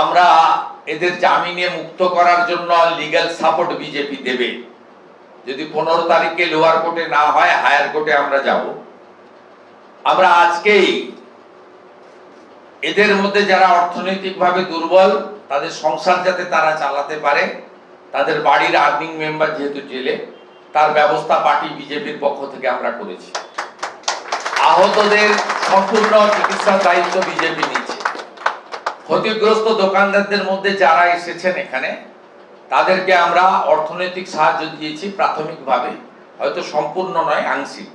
আমরা এদের জামিনে মুক্ত করার জন্য লিগ্যাল সাপোর্ট বিজেপি দেবে। যদি পনেরো তারিখে লোয়ার কোর্টে না হয় হায়ার কোর্টে আমরা যাব। আমরা আজকেই এদের মধ্যে যারা অর্থনৈতিকভাবে দুর্বল, তাদের সংসার যাতে তারা চালাতে পারে, তাদের বাড়ির আর্নিং মেম্বার যেহেতু জেলে, তার ব্যবস্থা পার্টি বিজেপির পক্ষ থেকে আমরা করেছি। আহতদের সম্পূর্ণ চিকিৎসার দায়িত্ব বিজেপি নিচ্ছে। ক্ষতিগ্রস্ত দোকানদারদের মধ্যে যারা এসেছেন এখানে, তাদেরকে আমরা অর্থনৈতিক সাহায্য দিয়েছি প্রাথমিকভাবে, হয়তো সম্পূর্ণ নয়, আংশিক।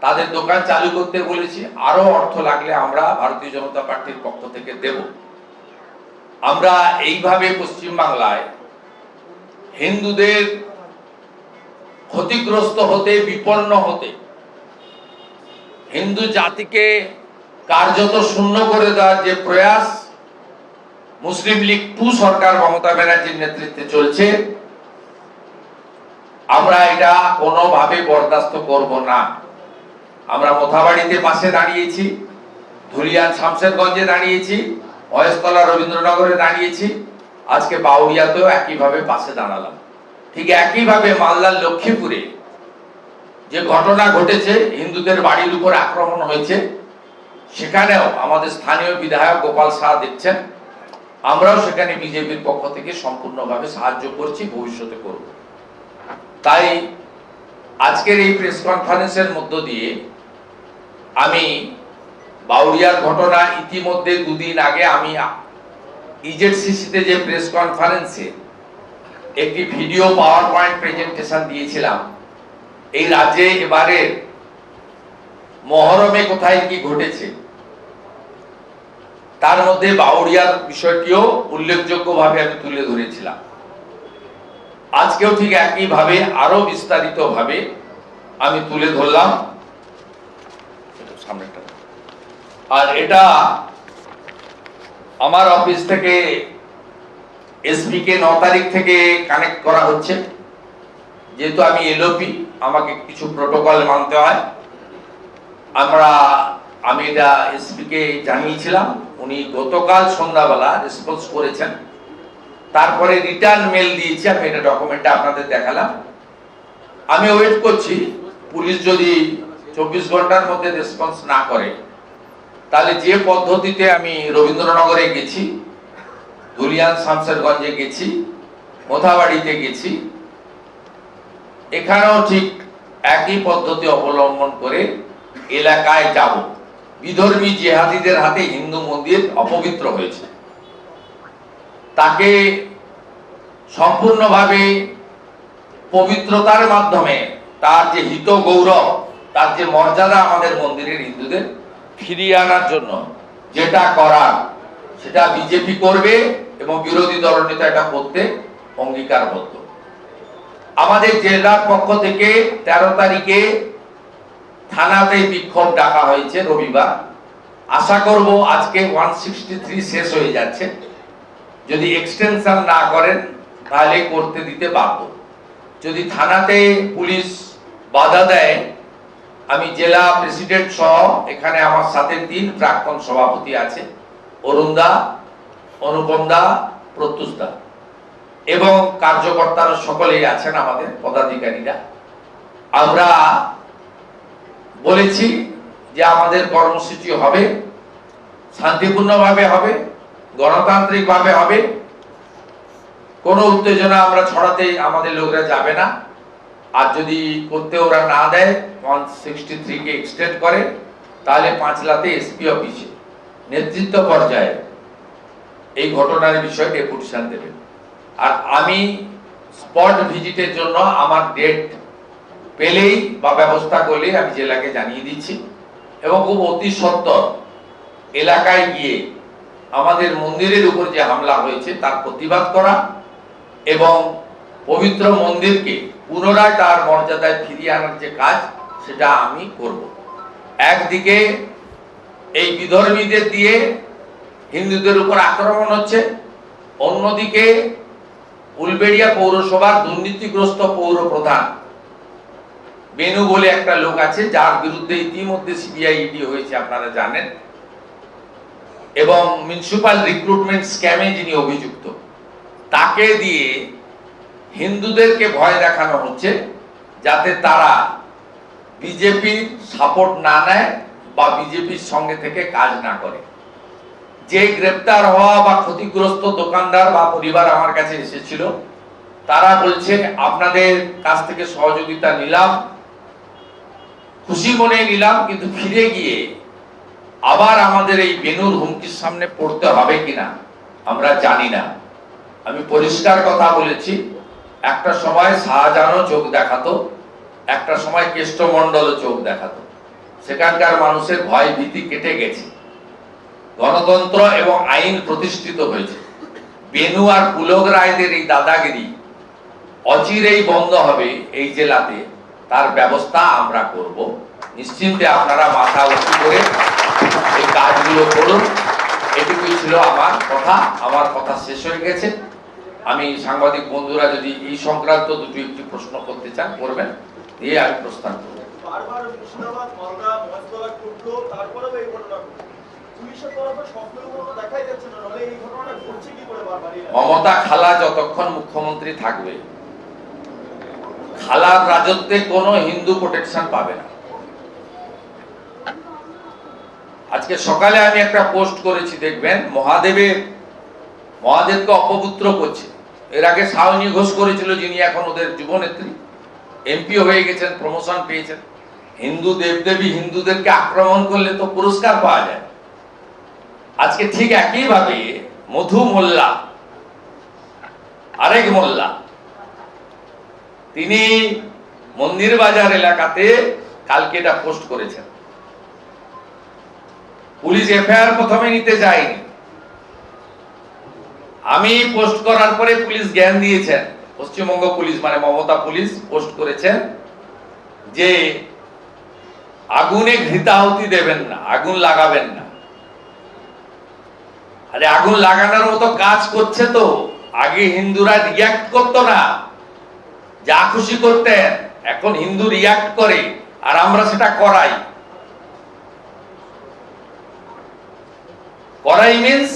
তাদের দোকান চালু করতে বলেছি আরও অর্থ লাগলে আমরা ভারতীয় জনতা পার্টির পক্ষ থেকে দেব। আমরা এইভাবে পশ্চিমবাংলায় হিন্দুদের ক্ষতিগ্রস্ত হতে, বিপন্ন হতে, হিন্দু জাতিকে কার্যত শূন্য করে দেওয়ার যে প্রয়াস মুসলিম লীগ টু সরকার মমতা ব্যানার্জির নেতৃত্বে চলছে। আমরা এটা কোনোভাবে বরদাস্ত করব না। আমরা মোথাবাড়িতে পাশে দাঁড়িয়েছি, ধুলিয়ান শামশেরগঞ্জে দাঁড়িয়েছি, মহেশতলা রবীন্দ্রনগরে দাঁড়িয়েছি, আজকে বাউরিয়াতেও একইভাবে পাশে দাঁড়ালাম। ঠিক একইভাবে মালদার লক্ষ্মীপুরে যে ঘটনা ঘটেছে, হিন্দুদের বাড়ির উপর আক্রমণ হয়েছে, সেখানেও আমাদের স্থানীয় বিধায়ক গোপাল শাহ দেখছেন। আমরাও সেখানে বিজেপির পক্ষ থেকে সম্পূর্ণভাবে সাহায্য করছি, ভবিষ্যতে করব। তাই আজকের এই প্রেস কনফারেন্সের মধ্য দিয়ে আমি বাউরিয়ার ঘটনা ইতিমধ্যে দুদিন আগে আমি ইজেডসিসিতে যে প্রেস কনফারেন্সে একটি ভিডিও পাওয়ার পয়েন্ট প্রেজেন্টেশন দিয়েছিলাম, এই রাজ্যে এবারে মহরমে কোথায় কি ঘটেছে তার মধ্যে বাউরিয়ার বিষয়টিও উল্লেখযোগ্যভাবে আমি তুলে ধরেছিলাম। আজকেও ঠিক একইভাবে আরও বিস্তারিত ভাবে আমি তুলে ধরলাম। আর এটা আমার অফিস থেকে এসপি কে ন তারিখ থেকে কানেক্ট করা হচ্ছে। যেহেতু আমি এলওপি, আমাকে কিছু প্রোটোকল মানতে হয়। আমরা, আমি এটা এসপি কে জানিয়েছিলাম। উনি গতকাল সন্ধ্যাবেলা রেসপন্স করেছেন। তারপরে রিটার্ন মেল দিয়েছি, আমি এটা ডকুমেন্টটা আপনাদের দেখালাম। আমি ওয়েট করছি, পুলিশ যদি চব্বিশ ঘণ্টার মধ্যে রেসপন্স না করে, তাহলে যে পদ্ধতিতে আমি রবীন্দ্রনগরে গেছি, ধুলিয়ান শামসেরগঞ্জে গেছি, মোথাবাড়িতে গেছি, এখানেও ঠিক একই পদ্ধতি অবলম্বন করে এলাকায় যাব। বিধর্মী জেহাদিদের হাতে হিন্দু মন্দির অপবিত্র হয়েছে। তাকে সম্পূর্ণভাবে পবিত্রতার মাধ্যমে তার যে হিত গৌরব, তার যে মর্যাদা আমাদের মন্দিরের হিন্দুদের ফিরিয়ে আনার জন্য যেটা করার, সেটা বিজেপি করবে এবং বিরোধী দলনেতা এটা করতে অঙ্গীকারবদ্ধ। আমাদের জেলার পক্ষ থেকে তেরো তারিখে থানাতে বিক্ষোভ ডাকা হয়েছে রবিবার। আশা করব আজকে ওয়ান শেষ হয়ে যাচ্ছে। যদি এক্সটেনশন না করেন, তাহলে করতে দিতে বাধ্য। যদি থানাতে পুলিশ বাধা দেয়, আমি জেলা প্রেসিডেন্ট সহ এখানে আমার সাথে তিন প্রাক্তন সভাপতি আছে, অরুণ দা, অনুপম দা, প্রত্যুষ দা। এবং কার্যকর্তারা সকলেই আছেন আমাদের পদাধিকারীরা। আমরা বলেছি যে আমাদের কর্মসূচি হবে, শান্তিপূর্ণভাবে হবে, গণতান্ত্রিকভাবে হবে। কোনো উত্তেজনা আমরা ছড়াতে আমাদের লোকরা যাবে না। আর যদি করতে ওরা না দেয়, ওয়ান সিক্সটি থ্রিকে এক্সটেন্ড করে, তাহলে পাঁচলাতে এসপি অফিসে নেতৃত্ব পর্যায়ে এই ঘটনার বিষয়ে ডেপুটেশন দেবেন। আর আমি স্পট ভিজিটের জন্য আমার ডেট পেলেই বা ব্যবস্থা করলেই আমি জেলাকে জানিয়ে দিচ্ছি। এবং খুব অতি সত্তর এলাকায় গিয়ে আমাদের মন্দিরের উপর যে হামলা হয়েছে তার প্রতিবাদ করা এবং পবিত্র মন্দিরকে পুনরায় তার মর্যাদায় ফিরিয়ে আনার যে কাজ, সেটা আমি করব। একদিকে এই বিধর্মীদের দিয়ে হিন্দুদের উপর আক্রমণ হচ্ছে, অন্যদিকে উলবেড়িয়া পৌরসভার দুর্নীতিগ্রস্ত পৌর প্রধান বেনু বলে একটা লোক আছে, যার বিরুদ্ধে ইতিমধ্যে সিবিআই ইডি হয়েছে, আপনারা জানেন। এবং মিউনিসিপাল রিক্রুটমেন্ট স্ক্যামে যিনি অভিযুক্ত, তাকে দিয়ে হিন্দুদেরকে ভয় দেখানো হচ্ছে, যাতে তারা বিজেপির সাপোর্ট না নেয় বা বিজেপির সঙ্গে থেকে কাজ না করে। যে গ্রেপ্তার হওয়া বা ক্ষতিগ্রস্ত দোকানদার বা পরিবার আমার কাছে এসেছিল, তারা বলছে, আপনাদের কাছ থেকে সহযোগিতা নিলাম। খুশি মনে নিলাম, কিন্তু ফিরে গিয়ে আবার আমাদের এই বেনুর হুমকির সামনে পড়তে হবে কিনা, আমরা জানি না। আমি পরিষ্কার কথা বলেছি, একটা সময় শাহজাহানও চোখ দেখাতো, একটা সময় কেষ্টমণ্ডলও চোখ দেখাতো। সেখানকার মানুষের ভয় ভীতি কেটে গেছে। গণতন্ত্র এবং আইন প্রতিষ্ঠিত হয়েছে। বেনু আর পুলক রায়দের এই দাদাগিরি অচিরেই বন্ধ হবে এই জেলাতে। তার ব্যবস্থা আমরা করব। নিশ্চিন্তে আপনারা মাথা উঁচু করে এই কাজগুলো করুন। এটুকুই ছিল আমার কথা। আমার কথা শেষ হয়ে গেছে। আমি সাংবাদিক বন্ধুরা যদি এই সংক্রান্ত দুটো একটি প্রশ্ন করতে চান করবেন। দিয়ে আমি প্রস্থান করব। মমতা খালা যতক্ষণ মুখ্যমন্ত্রী থাকবে খালার রাজত্বে কোনো হিন্দু প্রোটেকশন পাবে না। আজকে সকালে আমি একটা পোস্ট করেছি, দেখবেন মহাদেবের মহাদেবকে অপপুত্র করছে। এর আগে সাউনি ঘোষ করেছিল, যিনি এখন ওদের যুবনেত্রী। এমপি হয়ে গেছেন প্রমোশন পেয়েছেন। হিন্দু দেবদেবী হিন্দুদেরকে আক্রমণ করলে তো পুরস্কার পাওয়া যায়। আজকে ঠিক একইভাবে মধু মোল্লা, আরেক মোল্লা তিনি মন্দির বাজার এলাকাতে কালকে এটা পোস্ট করেছেন। পুলিশ এফআইআর প্রথমে নিতে যায়নি। আমি পোস্ট করার পরে পুলিশ জ্ঞান দিয়েছেন। পশ্চিমবঙ্গ পুলিশ মানে মমতা পুলিশ পোস্ট করেছেন যে আগুনে ঘৃতাহুতি দেবেন না, আগুন লাগাবেন না। আরে আগুন লাগানোর মতো কাজ করছে তো, আগে হিন্দুরা রিয়াক্ট করতো না। যা খুশি করতেন এখন হিন্দু রিয়াক্ট করে আর আমরা সেটা করাই। করাই মিন্স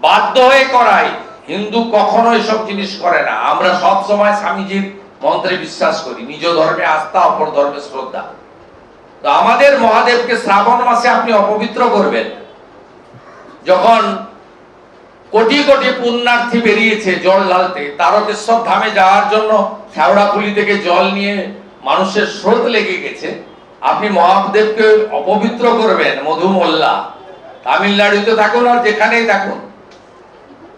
বাধ্য হয়ে করাই। হিন্দু কখনো এসব জিনিস করে না। আমরা সব সময় স্বামীজির মন্ত্রে বিশ্বাস করি। নিজ ধর্মে আস্থা, অপর ধর্মে শ্রদ্ধা। তো আমাদের মহাদেবকে শ্রাবণ মাসে আপনি অপবিত্র করবেন। যখন কোটি কোটি পুণ্যার্থী বেরিয়েছে জল ঢালতে। তারকেশ্বর ধামে যাওয়ার জন্য শ্যাওড়াপুলি থেকে জল নিয়ে মানুষের স্রোত লেগে গেছে। আপনি মহাদেবকে অপবিত্র করবেন মধু মোল্লা তামিলনাড়ুতে থাকুন আর যেখানেই থাকুন।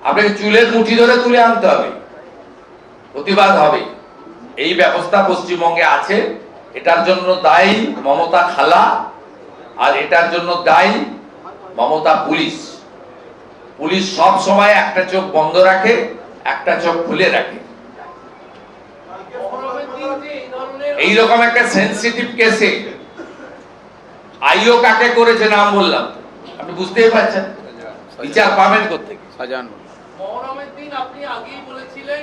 আপনাকে চুলের মুঠি ধরে তুলে আনতে হবে। প্রতিবাদ হবে। এই ব্যবস্থা পশ্চিমবঙ্গে আছে। এটার জন্য দায়ী মমতা খালা আর এটার জন্য দায়ী মমতা পুলিশ। পুলিশ সব সময় একটা চোখ বন্ধ রাখে একটা চোখ খুলে রাখে। এই এইরকম একটা সেন্সিটিভ কেসে আইও কাকে করেছে নাম বললাম। আপনি বুঝতেই পারছেন? বিচার পাবেন কোথেকে সাজান মহরমের দিন আপনি আগেই বলেছিলেন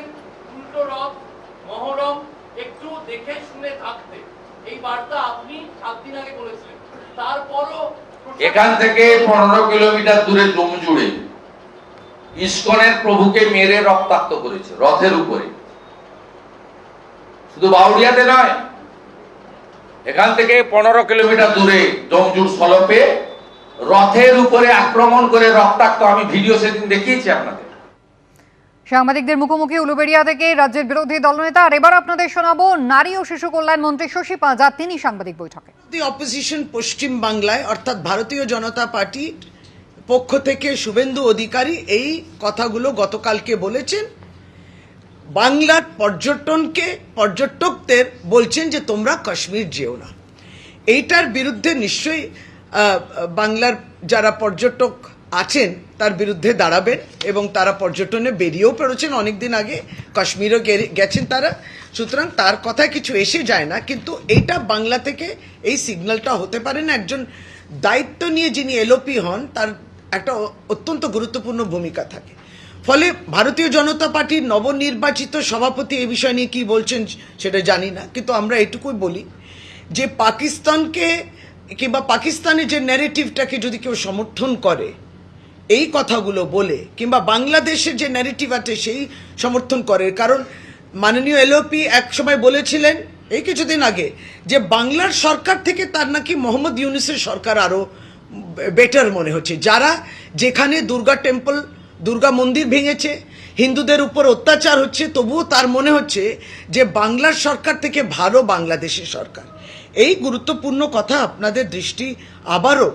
উল্টো রথ মহরম একটু দেখে শুনে থাকতে। এই বার্তা আপনি সাত দিন আগে বলেছিলেন। তারপরও এখান থেকে পনেরো কিলোমিটার দূরে ডোমজুড়ে ইস্কনের প্রভুকে মেরে রক্তাক্ত করেছে রথের উপরে। শুধু বাউরিয়াতে নয় এখান থেকে পনেরো কিলোমিটার দূরে ডোমজুড় সলপে রথের উপরে আক্রমণ করে রক্তাক্ত আমি ভিডিও সেদিন দেখিয়েছি আপনাদের। সাংবাদিকদের মুখোমুখি উলুবেড়িয়া থেকে রাজ্যের বিরোধী দলনেতা আর এবার আপনাদের শোনাবো নারী ও শিশু কল্যাণ মন্ত্রী শশী পাঁজা তিনি সাংবাদিক বৈঠকে। অপোজিশন পশ্চিম বাংলায় অর্থাৎ ভারতীয় জনতা পার্টির পক্ষ থেকে শুভেন্দু অধিকারী এই কথাগুলো গতকালকে বলেছেন। বাংলার পর্যটনকে, পর্যটকদের বলছেন যে তোমরা কাশ্মীর যেও না। এইটার বিরুদ্ধে নিশ্চয়ই বাংলার যারা পর্যটক আছেন, তার বিরুদ্ধে দাঁড়াবেন এবং তারা পর্যটনে বেরিয়েও পড়েছেন। অনেকদিন আগে কাশ্মীরও গেছেন তারা। সুতরাং তার কথা কিছু এসে যায় না, কিন্তু এইটা বাংলা থেকে এই সিগন্যালটা হতে পারে না। একজন দায়িত্ব নিয়ে যিনি এলোপি হন, তার একটা অত্যন্ত গুরুত্বপূর্ণ ভূমিকা থাকে। ফলে ভারতীয় জনতা পার্টির নবনির্বাচিত সভাপতি এই বিষয় নিয়ে কি বলছেন সেটা জানি না, কিন্তু আমরা এটুকুই বলি যে পাকিস্তানকে কিংবা পাকিস্তানের যে ন্যারেটিভটাকে যদি কেউ সমর্থন করে, এই কথাগুলো বলে, কিংবা বাংলাদেশের যে ন্যারেটিভ আছে সেই সমর্থন করে, কারণ মাননীয় এলওপি এক সময় বলেছিলেন, এই কিছুদিন আগে, যে বাংলার সরকার থেকে তার নাকি মোহাম্মদ ইউনুসের সরকার আরও বেটার মনে হচ্ছে। যারা যেখানে দুর্গা টেম্পল দুর্গা মন্দির ভেঙেছে, হিন্দুদের উপর অত্যাচার হচ্ছে, তবুও তার মনে হচ্ছে যে বাংলার সরকার থেকে ভালো বাংলাদেশের সরকার। এই গুরুত্বপূর্ণ কথা আপনাদের দৃষ্টি আবারও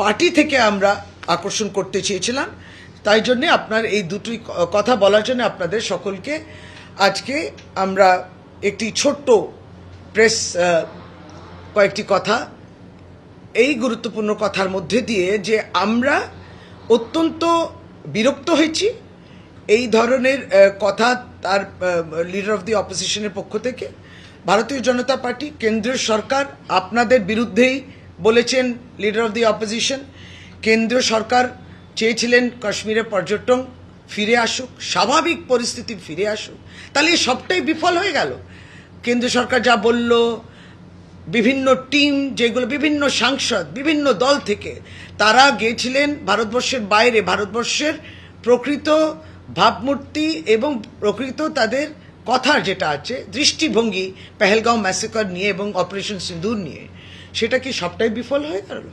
পার্টি থেকে আমরা আকর্ষণ করতে চেয়েছিলাম। তাই জন্যে আপনার এই দুটি কথা বলার জন্য আপনাদের সকলকে আজকে আমরা একটি ছোট্ট প্রেস কয়েকটি কথা এই গুরুত্বপূর্ণ কথার মধ্যে দিয়ে যে আমরা অত্যন্ত বিরক্ত হয়েছি এই ধরনের কথা তার লিডার অফ দি অপোজিশনের পক্ষ থেকে। ভারতীয় জনতা পার্টি, কেন্দ্রীয় সরকার আপনাদের বিরুদ্ধেই বলেছেন লিডার অফ দি অপোজিশন কেন্দ্রীয় সরকার চেয়েছিলেন কাশ্মীরের পর্যটন ফিরে আসুক, স্বাভাবিক পরিস্থিতি ফিরে আসুক। তাহলে সবটাই বিফল হয়ে গেল। কেন্দ্র সরকার যা বলল বিভিন্ন টিম যেগুলো বিভিন্ন সাংসদ বিভিন্ন দল থেকে তারা গিয়েছিলেন ভারতবর্ষের বাইরে ভারতবর্ষের প্রকৃত ভাবমূর্তি এবং প্রকৃত তাদের কথার যেটা আছে দৃষ্টিভঙ্গি পেহেলগাঁও ম্যাসেকার নিয়ে এবং অপারেশন সিন্দুর নিয়ে। সেটা কি সবটাই বিফল হয়ে গেল?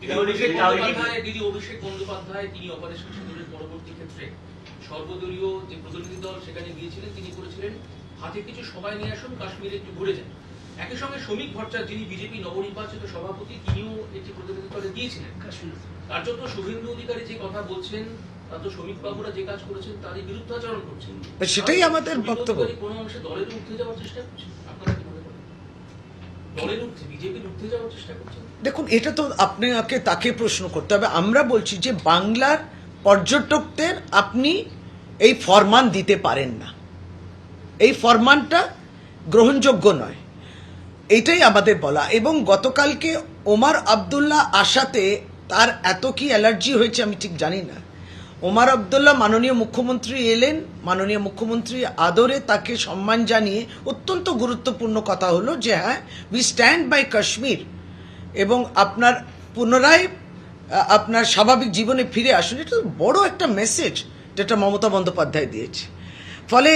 দিদি অভিষেক বন্দ্যোপাধ্যায় দিদি অভিষেক বন্দ্যোপাধ্যায় তিনি অপারেশন সিঁদুরের পরবর্তী ক্ষেত্রে সর্বদলীয় যে প্রতিনিধি দল সেখানে গিয়েছিলেন তিনি করেছিলেন হাতে কিছু সময় নিয়ে আসুন কাশ্মীরে একটু ঘুরে যান। একই সঙ্গে শ্রমিক ভট্টাচার্য যিনি বিজেপি নবনির্বাচিত সভাপতি তিনিও একটি প্রতিনিধি দলে গিয়েছিলেন কার্যত শুভেন্দু অধিকারী যে কথা বলছেন তা তো শ্রমিক বাবুরা যে কাজ করেছেন তারই বিরুদ্ধাচরণ করছেন। সেটাই আমাদের বক্তব্য। কোনো অংশে দলের ঊর্ধ্বে যাওয়ার চেষ্টা করছেন আপনারা কি মনে করেন? দলের ঊর্ধ্বে বিজেপির ঊর্ধ্বে যাওয়ার চেষ্টা করছেন? দেখুন এটা তো আপনাকে তাকে প্রশ্ন করতে হবে। আমরা বলছি যে বাংলার পর্যটকদের আপনি এই ফরমান দিতে পারেন না। এই ফরমানটা গ্রহণযোগ্য নয়। এইটাই আমাদের বলা। এবং গতকালকে ওমার আবদুল্লাহ আশাতে তার এত কি অ্যালার্জি হয়েছে আমি ঠিক জানি না। ওমার আবদুল্লাহ মাননীয় মুখ্যমন্ত্রী এলেন, মাননীয় মুখ্যমন্ত্রী আদরে তাকে সম্মান জানিয়ে অত্যন্ত গুরুত্বপূর্ণ কথা হলো যে হ্যাঁ উই স্ট্যান্ড বাই কাশ্মীর এবং আপনার পুনরায় আপনার স্বাভাবিক জীবনে ফিরে আসুন, এটা বড় একটা মেসেজ যেটা মমতা বন্দ্যোপাধ্যায় দিয়েছে। ফলে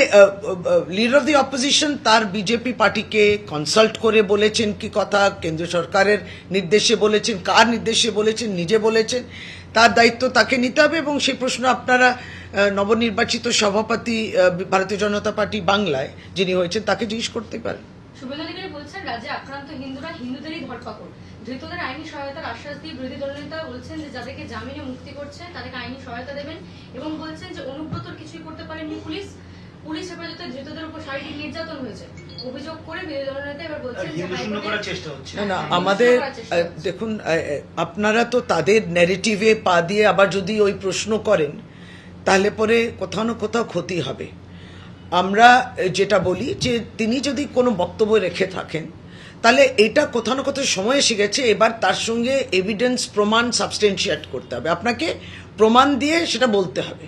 লিডার অফ দি অপোজিশন তার বিজেপি পার্টিকে কনসাল্ট করে বলেছেন কি কথা কেন্দ্র সরকারের নির্দেশে বলেছেন, কার নির্দেশে বলেছেন, নিজে বলেছেন, তার দায়িত্ব তাকে নিতে হবে এবং সেই প্রশ্ন আপনারা নবনির্বাচিত সভাপতি ভারতীয় জনতা পার্টি বাংলায় যিনি হয়েছেন তাকে জিজ্ঞেস করতে পারেন। যাদেরকে জামিনে মুক্তি করছে তাদেরকে আইনি সহায়তা দেবেন এবং বলছেন যে অনুব্রতর কিছুই করতে পারেনি পুলিশ। পুলিশ হেফাজতে ধৃতদের উপর শারীরিক নির্যাতন হয়েছে। অভিযোগ করে বিরোধী দলনেতা এবার বলছেন যে হিন্দু শূন্য হাইকোর্টে- করার চেষ্টা হচ্ছে। না না হ্যাঁ, আমাদের। দেখুন আপনারা তো তাদের ন্যারেটিভে পা দিয়ে আবার যদি ওই প্রশ্ন করেন তাহলে পরে কোথাও না কোথাও ক্ষতি হবে। আমরা যেটা বলি যে তিনি যদি কোনো বক্তব্য রেখে থাকেন তাহলে এটা কোথাও না কোথাও সময় এসে গেছে এবার তার সঙ্গে এভিডেন্স প্রমাণ সাবস্টেন্সিয়েট করতে হবে। আপনাকে প্রমাণ দিয়ে সেটা বলতে হবে।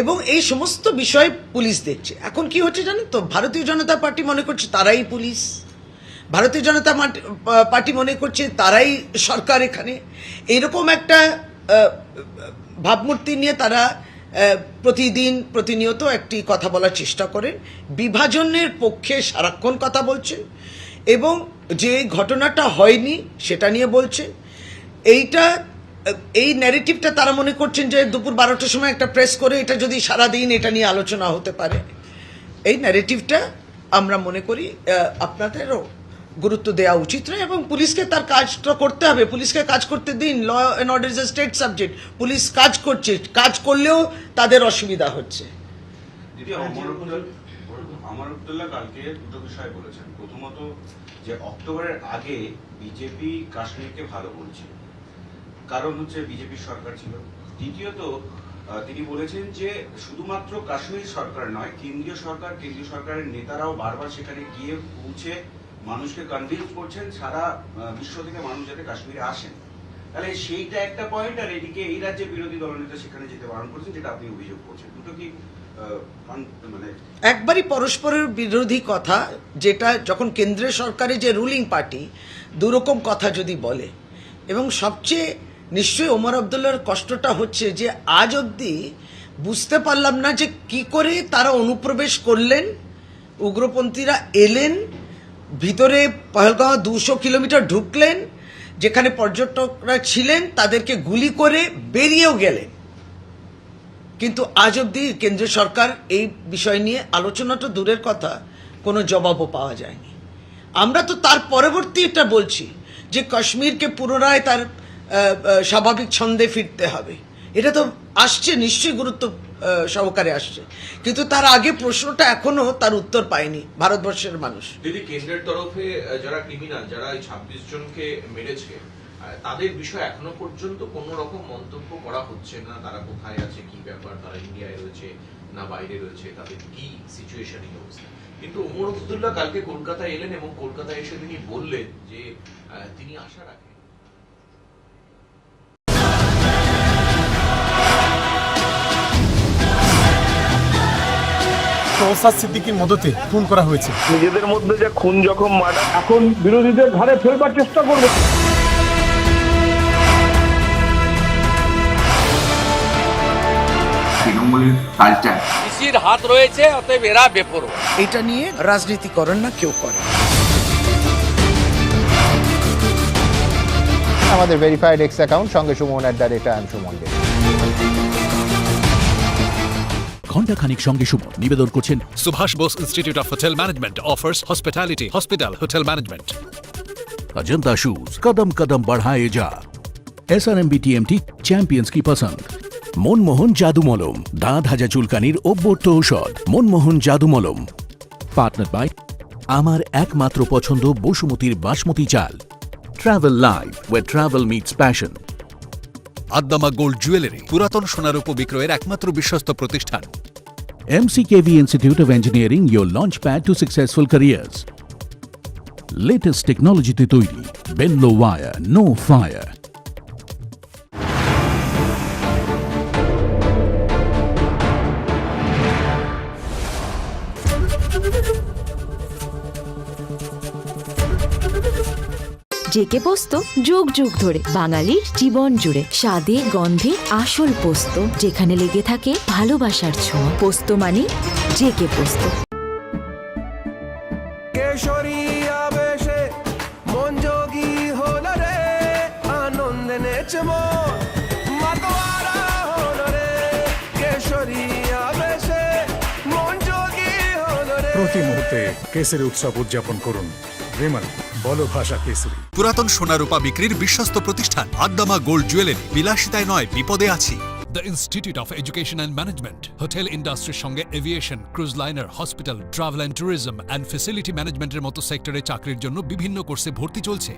এবং এই সমস্ত বিষয় পুলিশ দেখছে। এখন কি হচ্ছে জানেন তো? ভারতীয় জনতা পার্টি মনে করছে তারাই পুলিশ। ভারতীয় জনতা পার্টি মনে করছে তারাই সরকার এখানে। এরকম একটা ভাবমূর্তি নিয়ে তারা প্রতিদিন প্রতিনিয়ত একটি কথা বলার চেষ্টা করেন। বিভাজনের পক্ষে সারাক্ষণ কথা বলছেন এবং যে ঘটনাটা হয়নি সেটা নিয়ে বলছেন। এইটা এই ন্যারেটিভটা তারা মনে করছেন যে দুপুর বারোটার সময় একটা প্রেস করে এটা যদি সারাদিন এটা নিয়ে আলোচনা হতে পারে। এই ন্যারেটিভটা আমরা মনে করি আপনাদেরও গুরুত্ব দেওয়া উচিত নয় এবং পুলিশকে তার কাজটা করতে হবে। পুলিশকে কাজ করতে দিন law and order is a state subject police কাজ করছে কাজ করলেও তাদের অসুবিধা হচ্ছে। উদ্দোল্লা কালকে দুটো বিষয় বলেছেন। প্রথমত যে অক্টোবরের আগে বিজেপি কাশ্মীরকে ভালো বলছে। কারণ হচ্ছে বিজেপির সরকার ছিল। দ্বিতীয়ত তিনি বলেছেন যে শুধুমাত্র কাশ্মীর সরকার নয়, কেন্দ্রীয় সরকার, কেন্দ্রীয় সরকারের নেতারাও বারবার সেখানে গিয়ে পৌঁছে মানুষকে কনভিন্স করছেন, সারা বিশ্ব থেকে মানুষ যাতে কাশ্মীরে আসেন। তাহলে সেইটা একটা পয়েন্ট আর এদিকে এই রাজ্যে বিরোধী দলনেতা সেখানে যেতে বারণ করছেন, যেটা আপনি অভিযোগ করছেন। দুটো কি মানে একবারই পরস্পরের বিরোধী কথা, যেটা যখন কেন্দ্রীয় সরকারের যে রুলিং পার্টি দুরকম কথা যদি বলে, এবং সবচেয়ে নিশ্চয়ই ওমর আবদুল্লার কষ্টটা হচ্ছে যে আজ অবধি বুঝতে পারলাম না যে কি করে তারা অনুপ্রবেশ করলেন, উগ্রপন্থীরা এলেন, ভিতরে পহলগাঁও দুশো কিলোমিটার ঢুকলেন, যেখানে পর্যটকরা ছিলেন, তাদেরকে গুলি করে বেরিয়েও গেলেন। কিন্তু আজ অবধি কেন্দ্রীয় সরকার এই বিষয় নিয়ে আলোচনাটা দূরের কথা, কোনো জবাবও পাওয়া যায়নি। আমরা তো তার পরবর্তী এটা বলছি যে কাশ্মীরকে পুনরায় তার স্বাভাবিক ছন্দে ফিরতে হবে। এটা তো আসছে, নিশ্চয়ই গুরুত্ব সহকারে আসছে। কিন্তু তার আগে প্রশ্নটা এখনও তার উত্তর পায়নি ভারতবর্ষের মানুষ। দিদি, কেন্দ্রের তরফে যারা ক্রিমিনাল যারা এই ছাব্বিশ জনকে মেরেছে তাদের বিষয়ে এখনও পর্যন্ত কোনো রকম মন্তব্য করা হচ্ছে না। তারা কোথায় আছে, কি ব্যাপার, তারা ইন্ডিয়ায় রয়েছে না বাইরে রয়েছে, তাদের কি সিচুয়েশন এই অবস্থা। কিন্তু ওমর আব্দুল্লাহ কালকে কলকাতায় এলেন এবং কলকাতায় এসে তিনি বললেন যে তিনি আশা রাখেন নৌসাদ সিদ্দিকীর মদতে খুন করা হয়েছে। নিজেদের মধ্যে যে খুন জখম মার্ডার এখন বিরোধীদের ঘাড়ে ফেলবার চেষ্টা করবে। তৃণমূলের ইসির হাত রয়েছে অতএব এরা বেপরোয়া। এটা নিয়ে রাজনীতি করেন না কেউ করে। আমাদের ভেরিফাইড এক্স অ্যাকাউন্ট সঙ্গে Suman at the rate I am Suman দে। ঘণ্টাখানিক সঙ্গে সুমন নিবেদন করছেন Subhash Bose institute of hotel management offers hospitality hospital hotel management Ajanta shoes कदम कदम बढ़ाए जा S R M B TMT champions কি পছন্দ মনমোহন জাদু মলম দাঁত হাজা চুলকানির অব্যর্থ ঔষধ মনমোহন জাদু মলম পার্টনার বাই আমার একমাত্র পছন্দ বসুমতির বাসমতি চাল travel live way travel meets passion আদ্দামা gold jewellery পুরাতন সোনার উপবিক্রয়ের একমাত্র বিশ্বস্ত প্রতিষ্ঠান MCKV Institute of Engineering, your launchpad to successful careers. Latest technology তে তৈরি বেনলো ওয়ার নো ফায়ার জেকে পোস্ত যুগ যুগ ধরে বাঙালির জীবন জুড়ে। স্বাদে গন্ধে আসল পোস্ত যেখানে লেগে থাকে ভালোবাসার ছোঁয়া। পোস্ত মানে জেকে পোস্ত। কেশরী মন যোগী রে আনন্দে নেচে মন মাতোয়ারা হল রে। কেশরী আবেশে মন যোগী হল রে। প্রতি মুহূর্তে কেসরি উৎসব উদযাপন করুন। রেমান বলো ভাষা কেসরি পুরাতন সোনা রূপা বিক্রির বিশ্বস্ত প্রতিষ্ঠান আদ্দামা গোল্ড জুয়েলারি বিলাসিতায় নয় বিপদে আছি। The institute of education and management hotel ইন্ডাস্ট্রির সঙ্গে aviation cruise liner hospital travel and tourism and facility ম্যানেজমেন্টের মতো সেক্টরে চাকরির জন্য বিভিন্ন কোর্সে ভর্তি চলছে।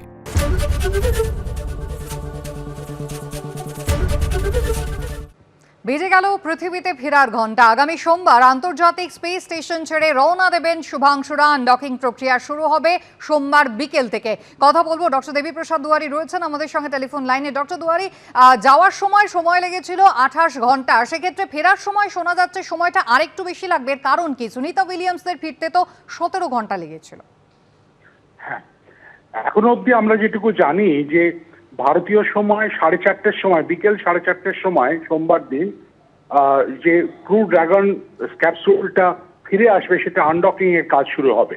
বেজে গেল পৃথিবীতে ফেরার ঘণ্টা আগামী সোমবার আন্তর্জাতিক স্পেস স্টেশন ছেড়ে রওনা দেবেন শুভাংশুরা আনডকিং প্রক্রিয়া শুরু হবে সোমবার বিকেল থেকে। কথা বলব ডক্টর দেবীপ্রসাদ দুয়ারি রয়েছেন আমাদের সঙ্গে টেলিফোন লাইনে। ডক্টর দুয়ারি যাওয়ার সময় সময় লেগেছিল আঠাশ ঘণ্টা সেক্ষেত্রে ফেরার সময় শোনা যাচ্ছে সময়টা আরেকটু বেশি লাগবে। কারণ কি? সুনিতা উইলিয়ামসদের ফিরতে তো সতেরো ঘণ্টা লেগেছিল। হ্যাঁ। এখনও অবধি আমরা যেটুকু জানি যে ভারতীয় সময় সাড়ে চারটের সময়, বিকেল সাড়ে চারটের সময়, সোমবার দিন যে ক্রু ড্রাগন ক্যাপসুলটা ফিরে আসবে, সেটা আনডকিং এর কাজ শুরু হবে।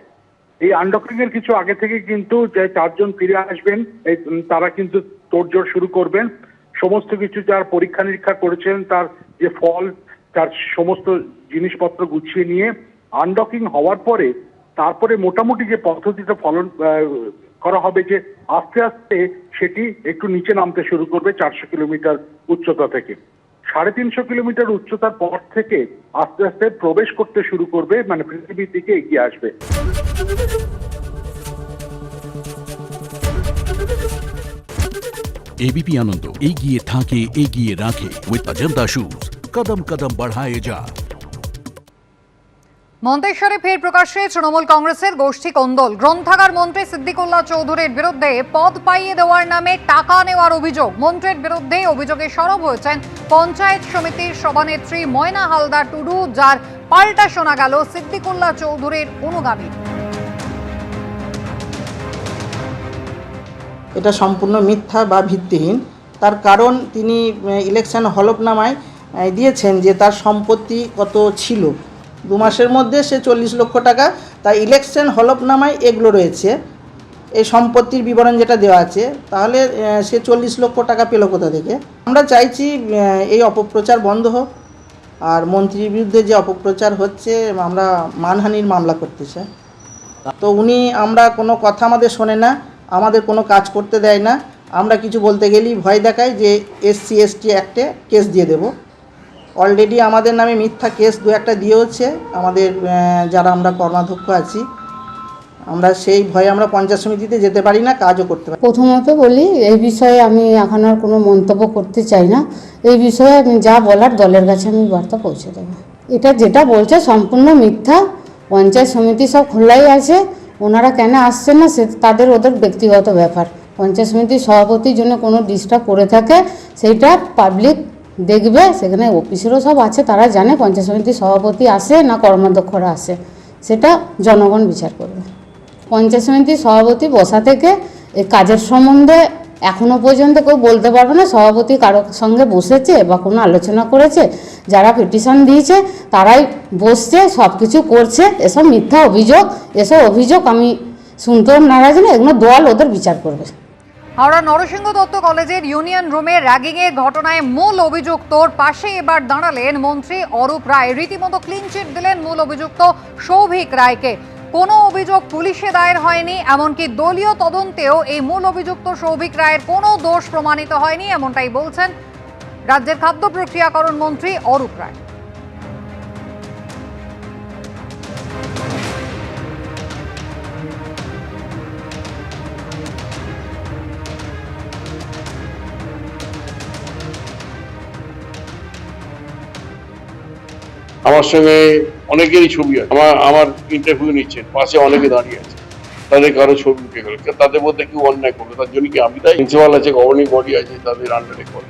এই আনডকিং এর কিছু আগে থেকে কিন্তু যে চারজন ফিরে আসবেন তারা কিন্তু তোড়জোড় শুরু করবেন। সমস্ত কিছু যার পরীক্ষা নিরীক্ষা করেছেন, তার যে ফল, তার সমস্ত জিনিসপত্র গুছিয়ে নিয়ে, আনডকিং হওয়ার পরে, তারপরে মোটামুটি যে পদ্ধতিটা ফলন করা হবে যে আস্তে আস্তে সেটি একটু নিচে নামতে শুরু করবে চারশো কিলোমিটার উচ্চতা থেকে। সাড়ে তিনশো কিলোমিটার উচ্চতার পর থেকে আস্তে আস্তে প্রবেশ করতে শুরু করবে মানে পৃথিবীর দিকে এগিয়ে আসবে। এবিপি আনন্দ এগিয়ে থাকে, এগিয়ে রাখে উইথ অজন্তা শুজ কদম কদম বাড়ায় যা মন্তেশ্বরে ফের প্রকাশ্যে তৃণমূল কংগ্রেসের গোষ্ঠী কোন্দল। গ্রন্থাগার মন্ত্রী সিদ্দিকুল্লাহ চৌধুরীর বিরুদ্ধে পদ পাইয়ে দেওয়ার নামে টাকা নেওয়ার অভিযোগ। মন্ত্রীর বিরুদ্ধে অভিযোগে সরব হয়েছেন পঞ্চায়েত সমিতির সভানেত্রী ময়না হালদার টুডু, যার পাল্টা শোনা গেল সিদ্দিকুল্লাহ চৌধুরীর অনুগামী। এটা সম্পূর্ণ মিথ্যা বা ভিত্তিহীন। তার কারণ তিনি ইলেকশন হলফনামায় দিয়েছেন যে তার সম্পত্তি কত ছিল। দু মাসের মধ্যে সে চল্লিশ লক্ষ টাকা তার ইলেকশন হলফনামায় এগুলো রয়েছে। এই সম্পত্তির বিবরণ যেটা দেওয়া আছে, তাহলে সে চল্লিশ লক্ষ টাকা পেল কোথা থেকে? আমরা চাইছি এই অপপ্রচার বন্ধ হোক। আর মন্ত্রীর বিরুদ্ধে যে অপপ্রচার হচ্ছে, আমরা মানহানির মামলা করতে চাই। তো উনি, আমরা কোনো কথা আমাদের শোনে না, আমাদের কোনো কাজ করতে দেয় না। আমরা কিছু বলতে গেলেই ভয় দেখায় যে এসসি, এসটি অ্যাক্টে কেস দিয়ে দেব। অলরেডি আমাদের নামে মিথ্যা কেস দু একটা দিয়েওছে। আমাদের যারা আমরা কর্মাধ্যক্ষ আছি, আমরা সেই ভয়ে আমরা পঞ্চায়েত সমিতিতে যেতে পারি না, কাজও করতে পারি প্রথমত বলি, এই বিষয়ে আমি এখন আর কোনো মন্তব্য করতে চাই না। এই বিষয়ে আমি যা বলার দলের কাছে আমি বার্তা পৌঁছে দেবো। এটা যেটা বলছে সম্পূর্ণ মিথ্যা। পঞ্চায়েত সমিতি সব খোলাই আছে। ওনারা কেন আসছেন না, সে তাদের ওদের ব্যক্তিগত ব্যাপার। পঞ্চায়েত সমিতির সভাপতির জন্য কোনো ডিস্টার্ব করে থাকে, সেইটা পাবলিক দেখবে, সেখানে অফিসেরও সব আছে, তারা জানে পঞ্চায়েত সমিতির সভাপতি আসে না কর্মাধ্যক্ষরা আসে। সেটা জনগণ বিচার করবে। পঞ্চায়েত সমিতির সভাপতি বসা থেকে এই কাজের সম্বন্ধে এখনও পর্যন্ত কেউ বলতে পারবে না, সভাপতি কারোর সঙ্গে বসেছে বা কোনো আলোচনা করেছে, যারা পিটিশন দিয়েছে, তারাই বসছে সব কিছু করছে, এসব মিথ্যা অভিযোগ, এসব অভিযোগ আমি শুনতেও নারাজ না, এগুলো দল ওদের বিচার করবে। হাওড়া নরসিংহ দত্ত কলেজের ইউনিয়ন রুমে র্যাগিংয়ের ঘটনায় মূল অভিযুক্তর পাশে এবার দাঁড়ালেন মন্ত্রী অরূপ রায়। রীতিমতো ক্লিন চিট দিলেন মূল অভিযুক্ত সৌভিক রায়কে। কোনো অভিযোগ পুলিশে দায়ের হয়নি, এমনকি দলীয় তদন্তেও এই মূল অভিযুক্ত সৌভিক রায়ের কোনো দোষ প্রমাণিত হয়নি, এমনটাই বলছেন রাজ্যের খাদ্য প্রক্রিয়াকরণ মন্ত্রী অরূপ রায়। আমার সঙ্গে অনেকেরই ছবি আছে আমার আমার ইন্টারভিউ নিচ্ছেন, পাশে অনেকে দাঁড়িয়ে আছে। তাদের কারও ছবি উঠে গেল। তাদের মধ্যে কেউ অন্যায় করবে তার জন্য কি আমি তাই প্রিন্সিপাল আছে গভর্নিং বডি আছে, তাদের আন্ডারে করে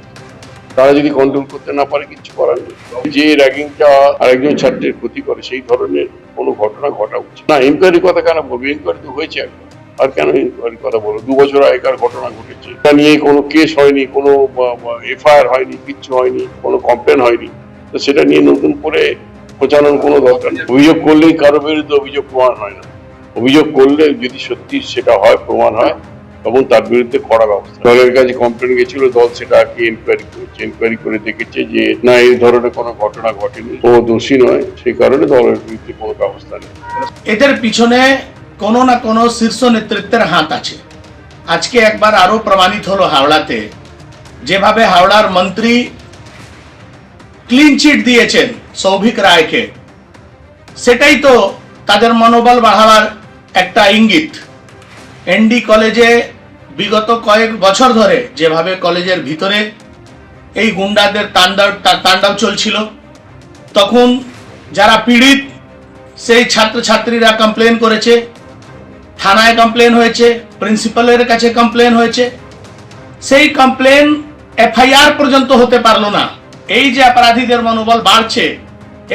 তারা যদি কন্ট্রোল করতে না পারে কিছু করার নেই। যে র্যাগিংটা আরেকজন ছাত্রের ক্ষতি করে, সেই ধরনের কোনো ঘটনা ঘটা উচিত না। ইনকোয়ারি কথা কেন বলব? ইনকোয়ারি তো হয়েছে একবার আর কেন ইনকোয়ারি কথা বলব? দু বছর আগেকার ঘটনা ঘটেছে। তা নিয়ে কোনো কেস হয়নি, কোনো এফআইআর হয়নি, কিচ্ছু হয়নি, কোনো কমপ্লেন হয়নি। তো সেটা নিয়ে নতুন করে প্রচারণ কোনো দরকার নেই। অভিযোগ করলেই কারও বিরুদ্ধে অভিযোগ প্রমাণ হয় না। অভিযোগ করলে যদি সত্যি সেটা হয়, প্রমাণ হয়, তখন তার বিরুদ্ধে কড়া ব্যবস্থা। দলের কাছে কমপ্লেন গেছিল, দল সেটাকে ইনকোয়ারি করেছে। ইনকোয়ারি করে দেখেছে যে, না, এই ধরনের কোনো ঘটনা ঘটেনি। ও দোষী নয়, সেই কারণে দলের বিরুদ্ধে কোনো ব্যবস্থা নেই। এদের পিছনে কোনো না কোনো শীর্ষ নেতৃত্বের হাত আছে। আজকে একবার আরও প্রমাণিত হলো হাওড়াতে। যেভাবে হাওড়ার মন্ত্রী ক্লিন চিট দিয়েছেন সৌভিক রায়কে। সেটাই তো তাদের মনোবল বাড়াবার একটা ইঙ্গিত। এনডি কলেজে বিগত কয়েক বছর ধরে যেভাবে কলেজের ভিতরে এই গুন্ডাদের তাণ্ডব তাণ্ডব চলছিল, তখন যারা পীড়িত, সেই ছাত্রছাত্রীরা কমপ্লেন করেছে, থানায় কমপ্লেন হয়েছে প্রিন্সিপালের কাছে কমপ্লেন হয়েছে। সেই কমপ্লেন এফআইআর পর্যন্ত হতে পারল না। এই যে অপরাধীদের মনোবল বাড়ছে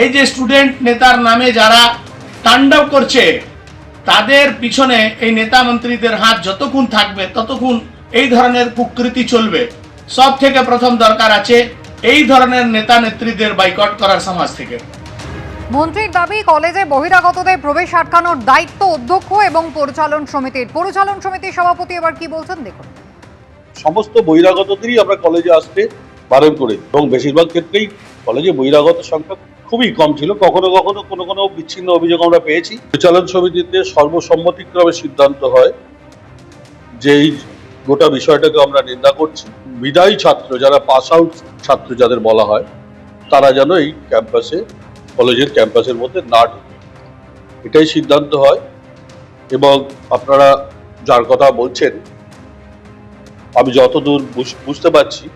এই যে স্টুডেন্ট নেতার নামে যারা তাণ্ডব করছে তাদের পিছনে এই নেতা মন্ত্রীদের হাত যতক্ষণ থাকবে ততক্ষণ এই ধরনের কুকৃতি চলবে। সব থেকে প্রথম দরকার আছে এই ধরনের নেতা নেত্রীদের বাইকট করার সমাজ থেকে। মন্ত্রীর দাবি কলেজে বহিরাগতদের প্রবেশ আটকানোর দায়িত্ব অধ্যক্ষ এবং পরিচালন সমিতির। পরিচালন সমিতির সভাপতি এবার কি বলছেন দেখুন। সমস্ত বহিরাগতদেরই আমরা কলেজে আসতে বারণ করে এবং বেশিরভাগ ক্ষেত্রেই কলেজে বহিরাগত সংখ্যা খুবই কম ছিল। কখনো কখনো কোনো কোনো বিচ্ছিন্ন অভিযোগ আমরা পেয়েছি। পরিচালন সমিতিতে সর্বসম্মতিক্রমে সিদ্ধান্ত হয় যে এই গোটা বিষয়টাকে আমরা নিন্দা করছি। বিদায়ী ছাত্র, যারা পাস আউট ছাত্র যাদের বলা হয়, তারা যেন এই ক্যাম্পাসে কলেজের ক্যাম্পাসের মধ্যে না ঢুকে। এটাই সিদ্ধান্ত হয় এবং আপনারা যার কথা বলছেন, আমি যতদূর বুঝ- বুঝতে পারছি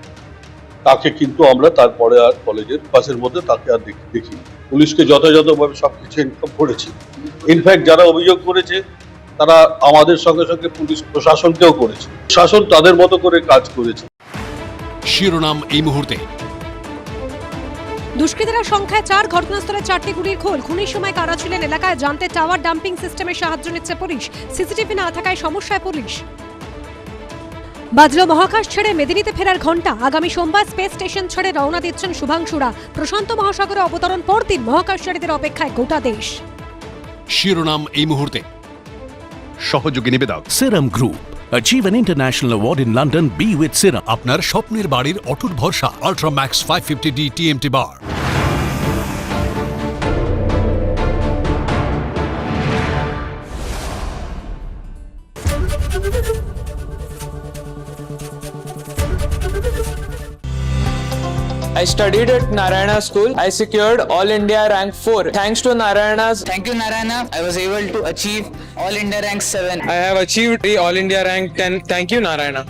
তাকে কিন্তু আমরা তারপরে আর কলেজের পাশের মধ্যে তাকে আর দেখি দেখি পুলিশকে যথাযথভাবে সবকিছু ইনফর্ম করেছি। ইনফ্যাক্ট যারা অভিযোগ করেছে তারা আমাদের সঙ্গে সঙ্গে পুলিশ প্রশাসনকেও করেছে। শাসন তাদের মতো করে কাজ করেছে। শিরোনাম এই মুহূর্তে। দুষ্কৃতীরা সংখ্যায় চার ঘটনাস্থলে চারটি গুলির খোল। খুনির সময় কারা ছিলেন এলাকায় জানতে টাওয়ার ডাম্পিং সিস্টেমের সাহায্য নিচ্ছে পুলিশ। সিসিটিভি না থাকায় সমস্যায় পুলিশ। বাজলো মহাকাশ ছেড়ে মেদিনীতে ফেরার ঘণ্টা আগামী সোমবার স্পেস স্টেশন ছেড়ে রওনা দিচ্ছেন শুভাংশুরা। প্রশান্ত মহাসাগরে অবতরণ পরদিন মহাকাশচারীদের অপেক্ষায় গোটা দেশ। শিরোনাম এই মুহূর্তে। সহযোগী নিবেদক। Serum group Achieve an international award in London. Be with Serum. আপনার স্বপ্নের বাড়ির অটুট ভরসা Ultramax five fifty D TMT bar I studied at Narayana School. I secured All India rank 4. Thanks to Narayana's. Thank you, Narayana. I was able to achieve All India rank 7. I have achieved the All India rank 10. Thank you, Narayana.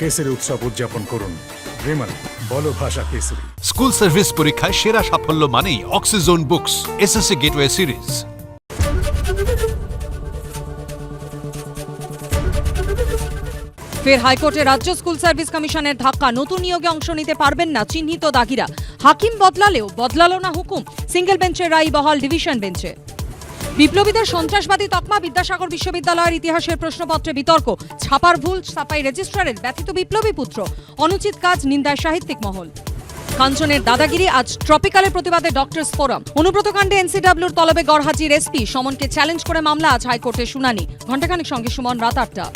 Kesari উৎসব উদযাপন করুন। বলো ভাষা Kesari school service পরীক্ষায় সেরা সাফল্য মানেই Oxyzone books S SSC gateway series ফের হাইকোর্টে রাজ্য স্কুল সার্ভিস কমিশনের ধাক্কা। নতুন নিয়োগে অংশ নিতে পারবেন না চিহ্নিত দাগিরা। হাকিম বদলালেও বদলালো না হুকুম। সিঙ্গেল বেঞ্চের রায় বহাল ডিভিশন বেঞ্চে। বিপ্লবীদের সন্ত্রাসবাদী তকমা বিদ্যাসাগর বিশ্ববিদ্যালয়ের ইতিহাসের প্রশ্নপত্রে বিতর্ক, ছাপার ভুল, ছাপাই রেজিস্ট্রারের ব্যথিত বিপ্লবী পুত্র, অনুচিত কাজ, নিন্দায় সাহিত্যিক মহল। কাঞ্চনের দাদাগিরি আজ ট্রপিক্যালের প্রতিবাদে ডক্টরস ফোরাম অনুব্রত কাণ্ডে এনসিডাব্লিউর তলবে গড়হাজির এসপি সমনকে চ্যালেঞ্জ করে মামলা আজ হাইকোর্টে শুনানি। ঘণ্টাখানেক সঙ্গে সুমন রাত আটটা।